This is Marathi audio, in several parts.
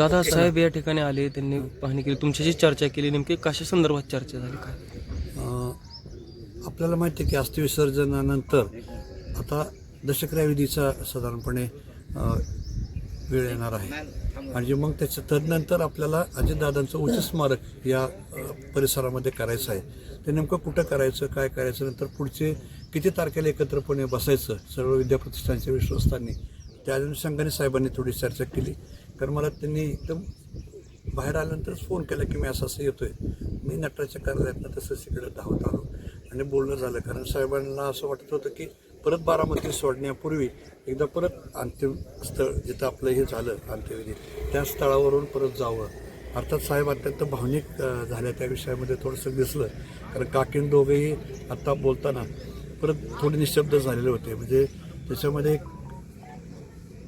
दादा साहेब या ठिकाणी आले त्यांनी पाहणी केली. तुमच्याशी चर्चा केली नेमकी कशा संदर्भात चर्चा झाली काय? आपल्याला माहिती आहे की अस्थिविसर्जनानंतर आता दशक्रियाविधीचा साधारणपणे वेळ येणार आहे. आणि मग त्याच्या तदनंतर आपल्याला अजितदादांचं उच्च स्मारक या परिसरामध्ये करायचं आहे. ते नेमकं कुठं करायचं काय करायचं नंतर पुढचे किती तारखेला एकत्रपणे बसायचं सर्व विद्याप्रतिष्ठानच्या विश्वस्तांनी त्या अनुषंगाने साहेबांनी थोडी चर्चा केली. कारण मला त्यांनी एकदम बाहेर आल्यानंतरच फोन केला की मी असं असं येतो आहे मी नटराच्या कार्यालयातनं तसंच इकडे धावत आलो आणि बोलणं झालं. कारण साहेबांना असं वाटत होतं की परत बारामती सोडण्यापूर्वी एकदा परत अंतिम स्थळ जिथं आपलं हे झालं अंत्यविधी त्या स्थळावरून परत जावं. अर्थात साहेब अत्यंत भावनिक झाल्या त्या विषयामध्ये थोडंसं दिसलं. कारण काकीन दोघेही आत्ता बोलताना परत थोडे निशब्द झालेले होते. म्हणजे त्याच्यामध्ये एक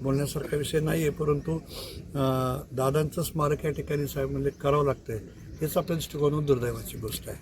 बोलण्यासारखा विषय नाही आहे परंतु दादांचं स्मारक या ठिकाणी साहेब म्हणजे करावं लागतंय. हेच आपल्या दृष्टिकोनातून दुर्दैवाची गोष्ट आहे.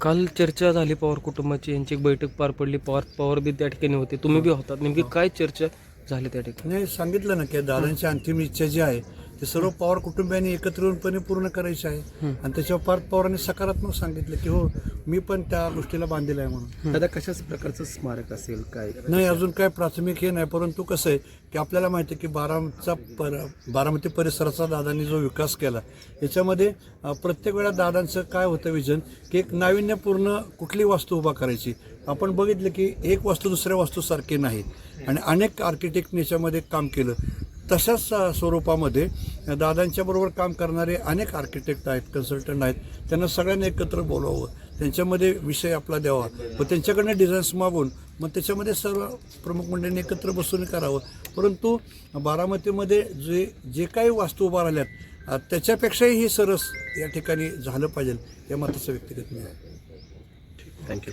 काल चर्चा झाली पवार कुटुंबाची यांची एक बैठक पार पडली. पवार पवार बी त्या ठिकाणी होते. तुम्ही बी होतात. नेमकी काय चर्चा झाली त्या ठिकाणी? नाही सांगितलं ना की दादांची अंतिम इच्छा जी आहे ते सर्व पवार कुटुंबियांनी एकत्र येऊनपणे पूर्ण करायची आहे. आणि त्याच्यावर पार्थ पवारांनी सकारात्मक सांगितलं की हो मी पण त्या गोष्टीला बांधील आहे म्हणून. दादा कशाच प्रकारचं स्मारक असेल काय? नाही अजून काय प्राथमिक हे नाही परंतु कसं आहे की आपल्याला माहिती आहे की बारामतीचा पर बारामती परिसराचा दादांनी जो विकास केला याच्यामध्ये प्रत्येक वेळा दादांचं काय होतं विजन की एक नाविन्यपूर्ण कुठली वास्तू उभा करायची. आपण बघितलं की एक वास्तू दुसऱ्या वास्तूसारखी नाही. आणि अनेक आर्किटेक्टने याच्यामध्ये काम केलं. तशाच स्वरूपामध्ये दादांच्याबरोबर काम करणारे अनेक आर्किटेक्ट आहेत कन्सल्टंट आहेत. त्यांना सगळ्यांना एकत्र बोलावं. त्यांच्यामध्ये विषय आपला द्यावा. व त्यांच्याकडनं डिझाईन्स मागून मग त्याच्यामध्ये सर्व प्रमुख मंडळींनी एकत्र बसून करावं. परंतु बारामतीमध्ये जे जे काही वास्तू उभा राहिल्यात त्याच्यापेक्षाही ही सरस या ठिकाणी झालं पाहिजे या मताचं व्यक्तिगत मी आहे. थँक्यू